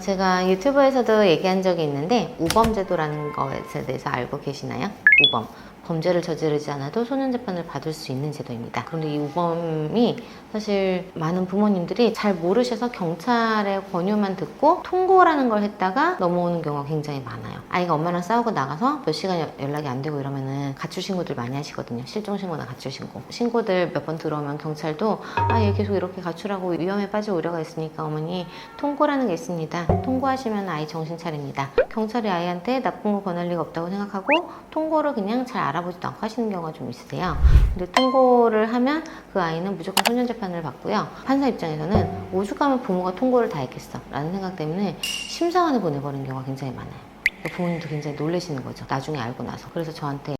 제가 유튜브에서도 얘기한 적이 있는데 우범 제도라는 것에 대해서 알고 계시나요? 우범. 범죄를 저지르지 않아도 소년 재판을 받을 수 있는 제도입니다. 그런데 이 우범이 사실 많은 부모님들이 잘 모르셔서 경찰의 권유만 듣고 통고라는 걸 했다가 넘어오는 경우가 굉장히 많아요. 아이가 엄마랑 싸우고 나가서 몇 시간 여- 연락이 안 되고 이러면은 가출 신고들 많이 하시거든요. 실종 신고나 가출 신고. 신고들 몇 번 들어오면 경찰도 아, 얘 계속 이렇게 가출하고 위험에 빠질 우려가 있으니까 어머니 통고라는 게 있습니다. 통고하시면 아이 정신 차립니다. 경찰이 아이한테 나쁜 거 권할 리가 없다고 생각하고 통고를 그냥 잘 알아보지도 않고 하시는 경우가 좀 있으세요. 근데 통고를 하면 그 아이는 무조건 소년 재판을 받고요. 판사 입장에서는 오죽하면 부모가 통고를 다 했겠어 라는 생각 때문에 심사관을 보내버리는 경우가 굉장히 많아요. 부모님도 굉장히 놀라시는 거죠. 나중에 알고 나서. 그래서 저한테